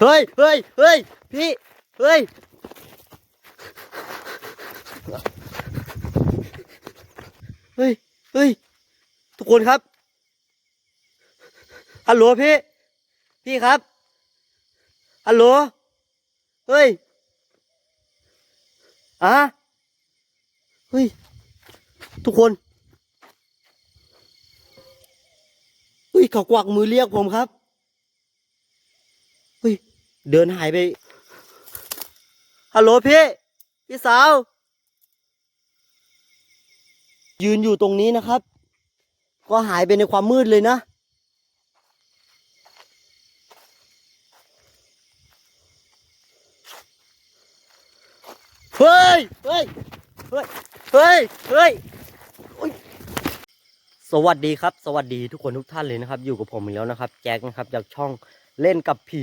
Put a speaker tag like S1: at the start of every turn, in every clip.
S1: เฮ้ยเฮ้ยเฮ้ยพี่เฮ้ยเฮ้ยเฮ้ยทุกคนครับฮัลโหลพี่พี่ครับฮัลโหลเฮ้ยอะเฮ้ยทุกคนเฮ้ยเขากวักมือเรียกผมครับ เดินหายไป ฮัลโหลพี่ พี่สาว ยืนอยู่ตรงนี้นะครับ ก็หายไปในความมืดเลยนะ เฮ้ย เฮ้ย เฮ้ย เฮ้ย เฮ้ยสวัสดีครับ สวัสดีทุกคนทุกท่านเลยนะครับ อยู่กับผมอีกแล้วนะครับ แจ็คนะครับจากช่องเล่นกับผี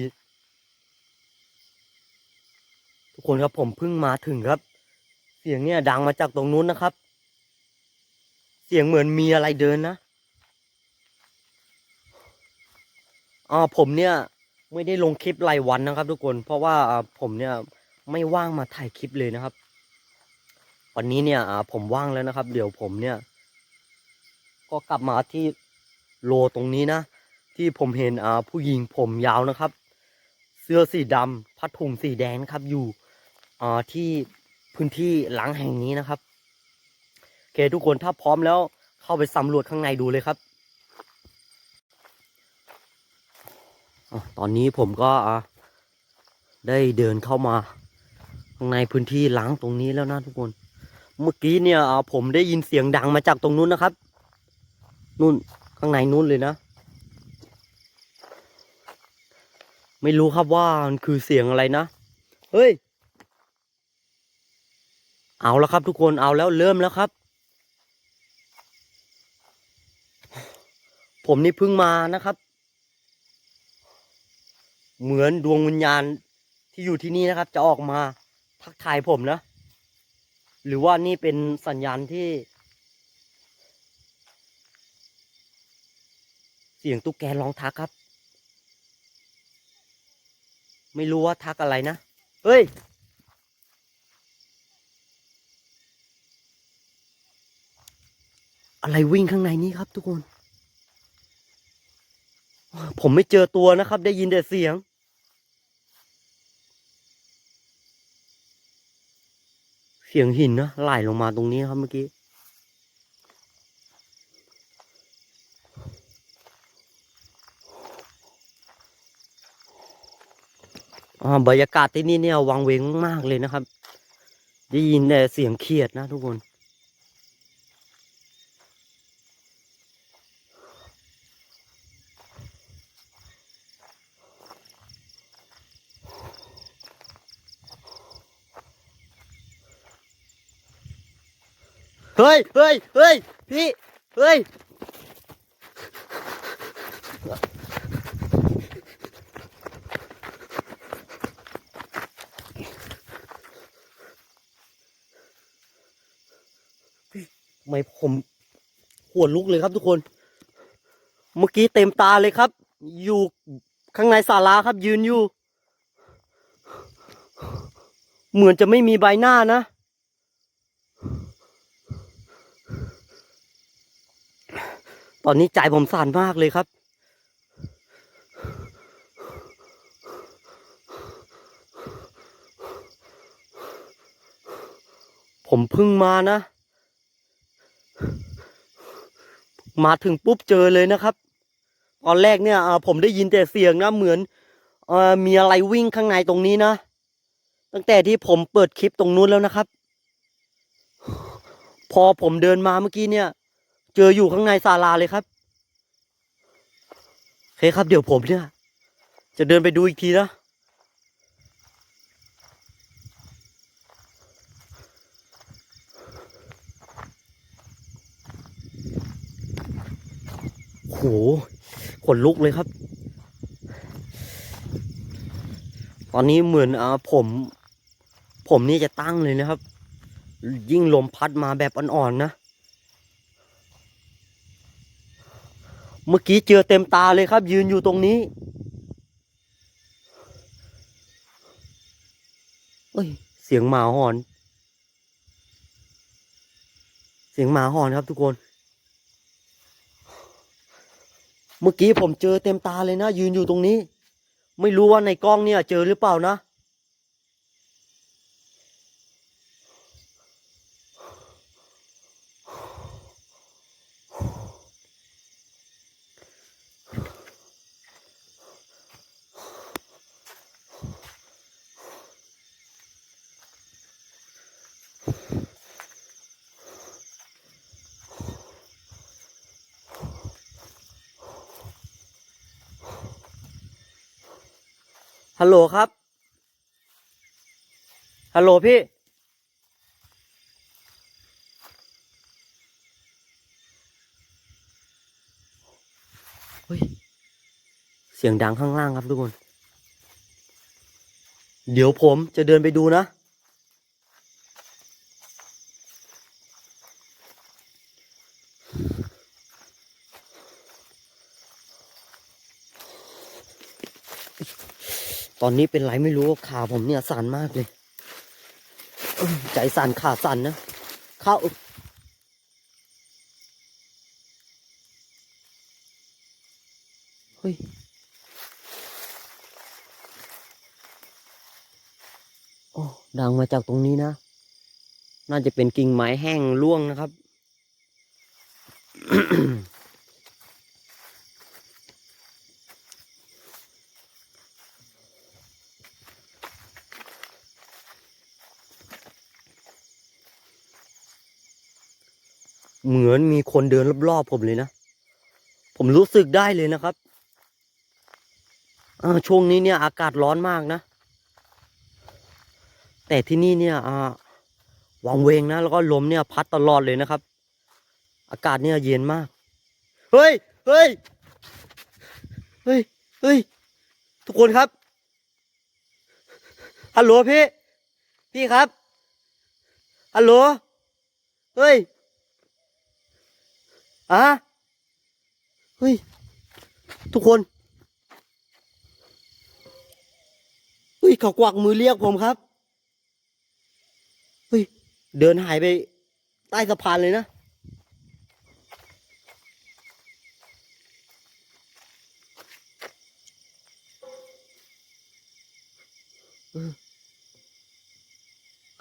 S1: ทุกคนครับผมเพิ่งมาถึงครับ เสียงเนี่ยดังมาจากตรงนู้นนะครับ เสียงเหมือนมีอะไรเดินนะอ่าผมเนี่ย ไม่ได้ลงคลิปรายวันนะครับ ทุกคน เพราะว่าผมเนี่ยไม่ว่างมาถ่ายคลิปเลยนะครับ วันนี้เนี่ยผมว่างแล้วนะครับ เดี๋ยวผมเนี่ย ก็กลับมาที่โลตรงนี้นะ ที่ผมเห็นผู้หญิงผมยาวนะครับ เสื้อสีดำผ้าถุงสีแดงครับอยู่ ที่พื้นที่หลังแห่งนี้นะครับโอเคทุกคนถ้าพร้อมแล้วเข้าไปสำรวจข้างในดูเลยครับอตอนนี้ผมก็ได้เดินเข้ามาข้างในพื้นที่ล้างตรงนี้แล้วนะทุกคน เมื่อกี้เนี่ยผมได้ยินเสียงดังมาจากตรงนู้นนะครับ นู่นข้างในนู้นเลยนะ ไม่รู้ครับว่ามันคือเสียงอะไรนะ เฮ้ย เอาแล้วครับทุกคนเอาแล้วเริ่มแล้วครับ ผมนี่เพิ่งมานะครับ เหมือนดวงวิญญาณที่อยู่ที่นี่นะครับ จะออกมาทักทายผมนะ หรือว่านี่เป็นสัญญาณที่ เสียงตุ๊กแกร้องทักครับ ไม่รู้ว่าทักอะไรนะ เฮ้ย อะไรวิ่งข้างในนี้ครับทุกคน ผมไม่เจอตัวนะครับ ได้ยินแต่เสียง เสียงหินนะไหลลงมาตรงนี้ครับเมื่อกี้บรรยากาศที่นี่เนี่ยวังเวงมากเลยนะครับ ได้ยินแต่เสียงเขียดนะทุกคน ฮ้ยเฮ้ยเฮ้ยพี่เฮ้ยทำไมผมหัวลุกเลยครับทุกคน เมื่อกี้เต็มตาเลยครับ อยู่ข้างในศาลาครับยืนอยู่ เหมือนจะไม่มีใบหน้านะ ตอนนี้ใจผมสั่นมากเลยครับ ผมเพิ่งมานะ มาถึงปุ๊บเจอเลยนะครับ ตอนแรกเนี่ยผมได้ยินแต่เสียงนะเหมือนอมีอะไรวิ่งข้างในตรงนี้นะ ตั้งแต่ที่ผมเปิดคลิปตรงนู้นแล้วนะครับ พอผมเดินมาเมื่อกี้เนี่ย เจออยู่ข้างในศาลาเลยครับโอเคครับ เดี๋ยวผมเนี่ย จะเดินไปดูอีกทีนะโหขนลุกเลยครับ ตอนนี้เหมือนอ่าผม ผมนี่จะตั้งเลยนะครับ ยิ่งลมพัดมาแบบอ่อนๆนะ เมื่อกี้เจอเต็มตาเลยครับ ยืนอยู่ตรงนี้เอ้ย เสียงหมาหอน เสียงหมาหอนครับทุกคน เมื่อกี้ผมเจอเต็มตาเลยนะ ยืนอยู่ตรงนี้ ไม่รู้ว่าในกล้องเนี่ย เจอหรือเปล่านะ ฮัลโหลครับ ฮัลโหลพี่ เฮ้ย เสียงดังข้างล่างครับทุกคน เดี๋ยวผมจะเดินไปดูนะ ตอนนี้เป็นไรไม่รู้ขาผมเนี่ยสั่นมากเลย ใจสั่นขาสั่นนะเข้าเฮ้ยโอ้ดังมาจากตรงนี้นะ น่าจะเป็นกิ่งไม้แห้งร่วงนะครับ เหมือนมีคนเดินรอบๆผมเลยนะ ผมรู้สึกได้เลยนะครับอช่วงนี้เนี่ยอากาศร้อนมากนะ แต่ที่นี่เนี่ยอวังเวงนะ แล้วก็ลมเนี่ยพัดตลอดเลยนะครับ อากาศเนี่ยเย็นมาก เฮ้ย เฮ้ย เฮ้ย เฮ้ย ทุกคนครับ ฮัลโหลพี่ พี่ครับ ฮัลโหล เฮ้ย อะเฮ้ย ทุกคนเฮ้ยเขากวักมือเรียกผมครับเฮ้ยเดินหายไปใต้สะพานเลยนะ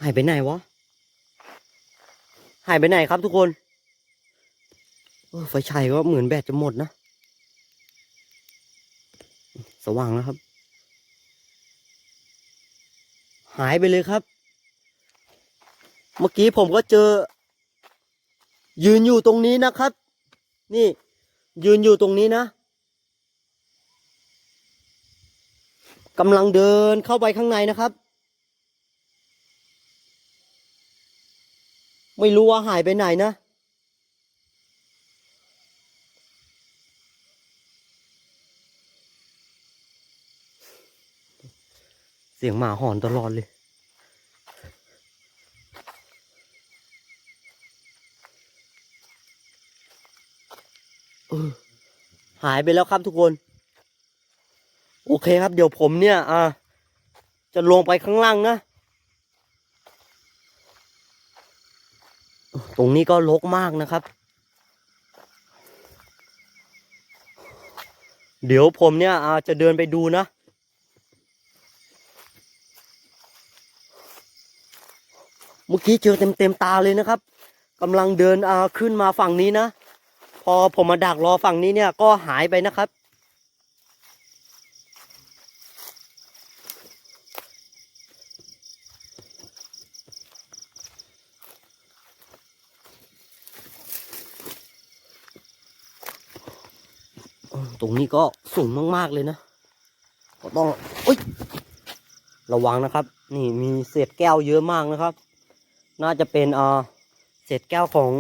S1: หายไปไหนวะ หายไปไหนครับทุกคน ไฟฉายก็เหมือนแบตจะหมดนะ สว่างแล้วครับ หายไปเลยครับ เมื่อกี้ผมก็เจอ ยืนอยู่ตรงนี้นะครับ นี่ ยืนอยู่ตรงนี้นะกำลังเดินเข้าไปข้างในนะครับ ไม่รู้ว่าหายไปไหนนะ เสียงหมาหอนตลอดเลย หายไปแล้วครับทุกคน โอเคครับ เดี๋ยวผมเนี่ยอ่าจะลงไปข้างล่างนะ ตรงนี้ก็รกมากนะครับ เดี๋ยวผมเนี่ยอาจะเดินไปดูนะ เมื่อกี้เจอเต็มเต็มตาเลยนะครับกำลังเดินอ่าขึ้นมาฝั่งนี้นะ พอผมมาดักรอฝั่งนี้เนี่ยก็หายไปนะครับ ตรงนี้ก็สูงมากๆเลยนะ ก็ต้องอ้ยระวังนะครับ นี่มีเศษแก้วเยอะมากนะครับ น่าจะเป็นเอ่อเศษแก้วของ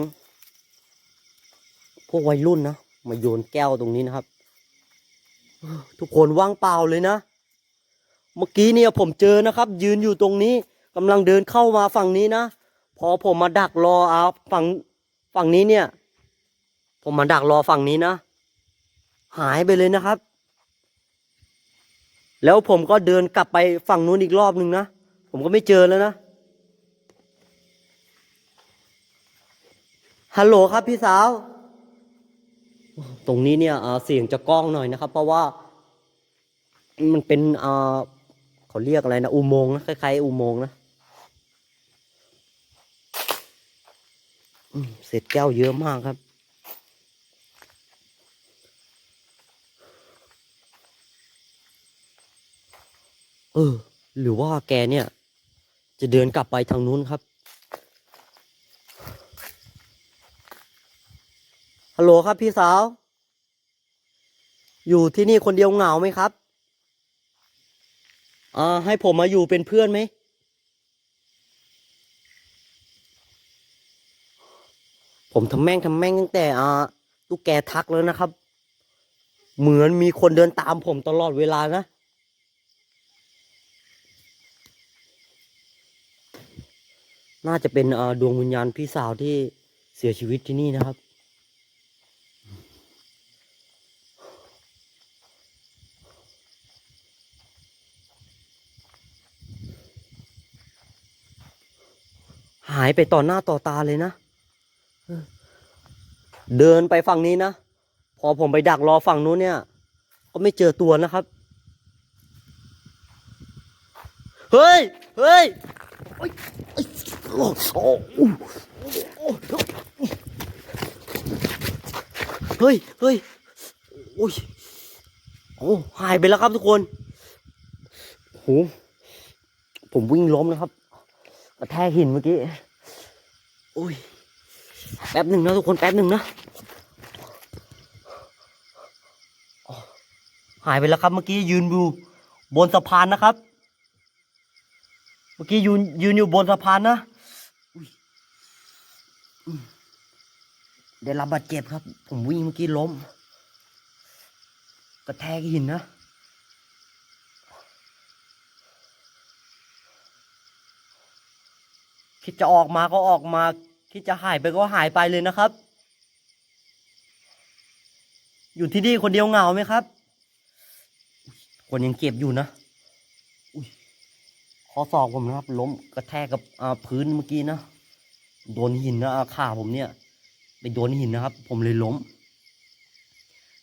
S1: พวกวัยรุ่นนะมาโยนแก้วตรงนี้นะครับ ทุกคนว่างเปล่าเลยนะ เมื่อกี้เนี่ยผมเจอนะครับ ยืนอยู่ตรงนี้กำลังเดินเข้ามาฝั่งนี้นะพอผมมาดักรอเอาฝั่งฝั่งนี้เนี่ย ผมมาดักรอฝั่งนี้นะ หายไปเลยนะครับ แล้วผมก็เดินกลับไปฝั่งนู้นอีกรอบหนึ่งนะ ผมก็ไม่เจอแล้วนะ ฮัลโหลครับพี่สาว ตรงนี้เนี่ยเสียงจะกล้องหน่อยนะครับ เพราะว่า มันเป็นเอ่อเขาเรียกอะไรนะอุโมงค์นะคล้ายๆอุโมงค์นะอืมเศษแก้วเยอะมากครับเออ หรือว่าแกเนี่ย จะเดินกลับไปทางนู้นครับ ฮัลโหลครับพี่สาว อยู่ที่นี่คนเดียวเหงาไหมครับ อ่า ให้ผมมาอยู่เป็นเพื่อนไหม ผมทำแม่งทำแม่งตั้งแต่ อ่าลูกแกทักแล้วนะครับ เหมือนมีคนเดินตามผมตลอดเวลานะ น่าจะเป็นดวงวิญญาณพี่สาวที่เสียชีวิตที่นี่นะครับ หายไปต่อหน้าต่อตาเลยนะ เดินไปฝั่งนี้นะ พอผมไปดักรอฝั่งนู้นเนี่ย ก็ไม่เจอตัวนะครับ เฮ้ย เฮ้ยโอ๊ยโอ๊ยโอ้โอ้โอ้โอ้เฮ้ย เฮ้ย โอ้ย โอ้หายไปแล้วครับทุกคน โห ผมวิ่งล้มนะครับ กระแทกหินเมื่อกี้โอ้ยแป๊บหนึ่งนะทุกคนแป๊บหนึ่งนะอ๋อหายไปแล้วครับเมื่อกี้ยืนอยู่บนสะพานนะครับ เมื่อกี้ยืนยืนอยู่บนสะพานนะอุ๊ยอืมได้รับบาดเจ็บครับ ผมวิ่งเมื่อกี้ล้ม กระแทกหินนะ คิดจะออกมาก็ออกมา คิดจะหายไปก็หายไปเลยนะครับ อยู่ที่นี่คนเดียวเหงาไหมครับ คนยังเก็บอยู่นะอุ๊ยข้อศอกผมนะครับ ล้มกระแทกกับอ่าพื้นเมื่อกี้นะโดนหินนะขาผมเนี่ย ไปโดนหินนะครับ ผมเลยล้ม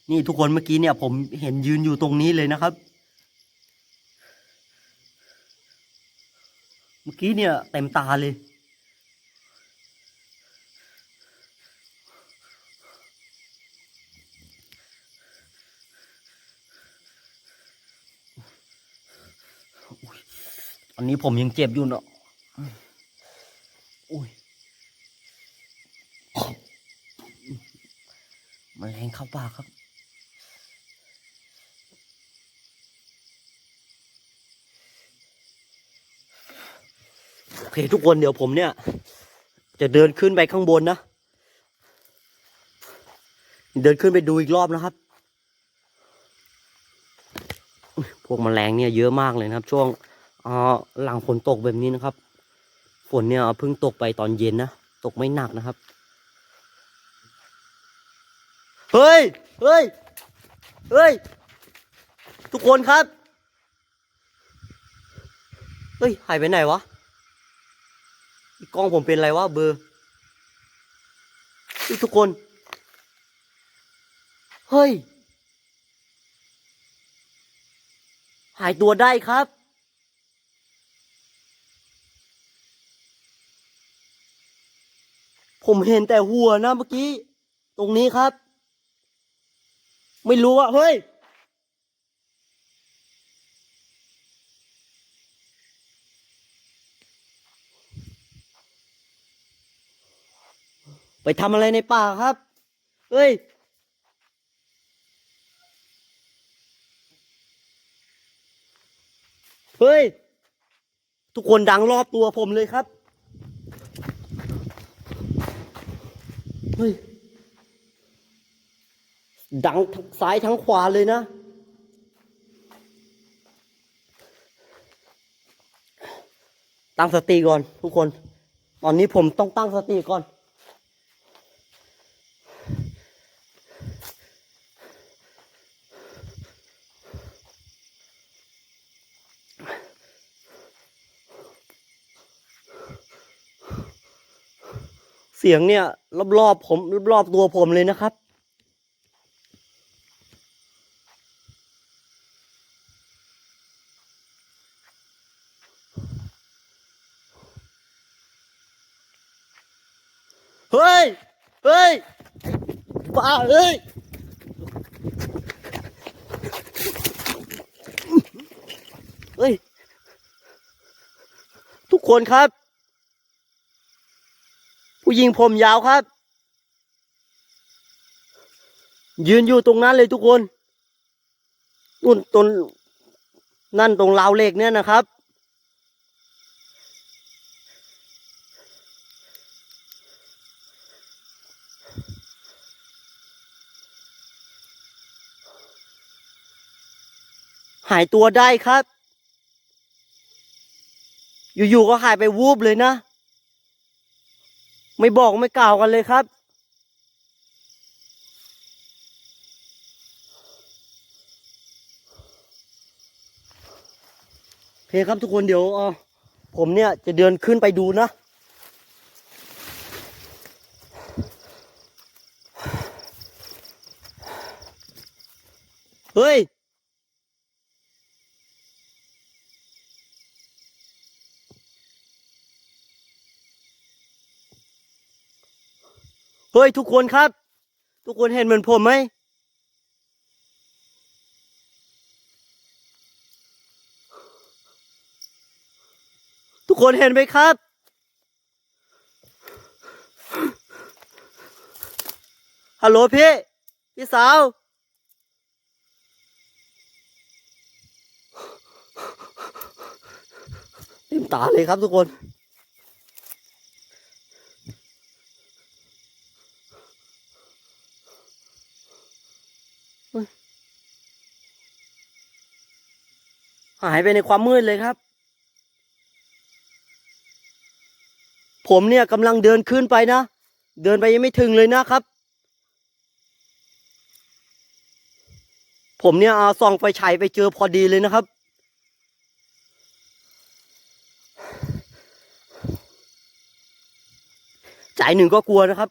S1: นี่ทุกคนเมื่อกี้เนี่ย ผมเห็นยืนอยู่ตรงนี้เลยนะครับ เมื่อกี้เนี่ยเต็มตาเลย อันนี้ผมยังเจ็บอยู่เนาะอุ้ยมันแรงเข้าปากครับ โอเคทุกคนเดี๋ยวผมเนี่ย จะเดินขึ้นไปข้างบนนะ เดินขึ้นไปดูอีกรอบนะครับอุ๊ยพวกแมลงเนี่ยเยอะมากเลยนะครับ ช่วงอ่า หลังฝนตกแบบนี้นะครับ ฝนเนี่ยเพิ่งตกไปตอนเย็นนะ ตกไม่หนักนะครับ เฮ้ย เฮ้ย เฮ้ย ทุกคนครับ เฮ้ย หายไปไหนวะอีกล้องผมเป็นอะไรวะเบอร์ทุกคน เฮ้ย หายตัวได้ครับ ผมเห็นแต่หัวนะเมื่อกี้ ตรงนี้ครับ ไม่รู้อะเฮ้ย ไปทำอะไรในป่าครับ เฮ้ยเฮ้ย ทุกคนดังรอบตัวผมเลยครับ ฮ้ย ดังทั้งซ้ายทั้งขวาเลยนะ ตั้งสติก่อนทุกคน ตอนนี้ผมต้องตั้งสติก่อน สียงเนี่ยรอบๆผมรอบๆตัวผมเลยนะครับ เฮ้ย เฮ้ยบ้าเอ้ยเฮ้ย ทุกคนครับ ผู้หญิงผมยาวครับ ยืนอยู่ตรงนั้นเลยทุกคนนู่นตรงนั่นตรงราวเหล็กเนี่ยนะครับ หายตัวได้ครับ อยู่ๆก็หายไปวูบเลยนะ ไม่บอกไม่กล่าวกันเลยครับ โอเคครับทุกคนเดี๋ยวผมเนี่ยจะเดินขึ้นไปดูนะเฮ้ย เฮ้ย ทุกคนครับ ทุกคนเห็นเหมือนผมไหมทุกคนเห็นไหมครับ ฮัลโหลพี่ พี่สาว เต็มตาเลยครับทุกคน หายไปในความมืดเลยครับ ผมเนี่ยกำลังเดินขึ้นไปนะ เดินไปยังไม่ถึงเลยนะครับ ผมเนี่ยเอาส่องไฟฉายไปเจอพอดีเลยนะครับใจหนึ่งก็กลัวนะครับ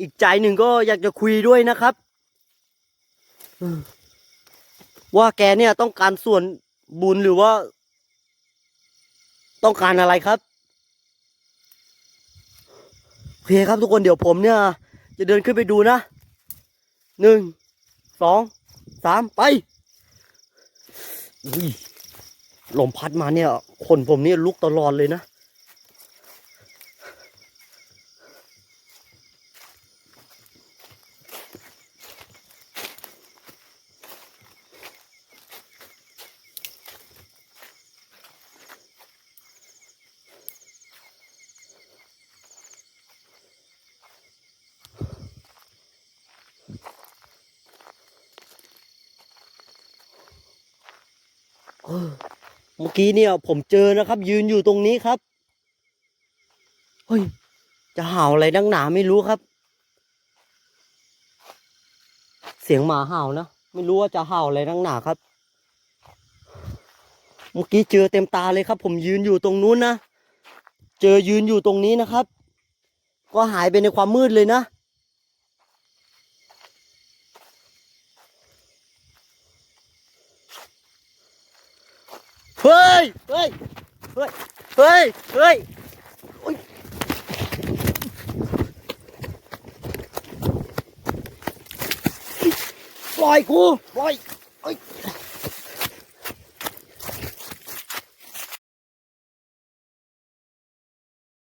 S1: อีกใจหนึ่งก็อยากจะคุยด้วยนะครับ ว่าแกเนี่ยต้องการส่วน บุญหรือว่า ต้องการอะไรครับโอเคครับทุกคนเดี๋ยวผมเนี่ย จะเดินขึ้นไปดูนะหนึ่งสองสามไปลมพัดมาเนี่ยคนผมเนี่ยลุกตลอดเลยนะ เมื่อกี้เนี่ยผมเจอนะครับ ยืนอยู่ตรงนี้ครับเฮ้ยจะเห่าอะไรดังหนาไม่รู้ครับ เสียงหมาเห่านะไม่รู้ว่าจะเห่าอะไรดังหนาครับ เมื่อกี้เจอเต็มตาเลยครับ ผมยืนอยู่ตรงนู้นนะเจอยืนอยู่ตรงนี้นะครับ ก็หายไปในความมืดเลยนะ เฮ้ย เฮ้ย เฮ้ย เฮ้ย เฮ้ยปล่อยกูปล่อยเอ้ย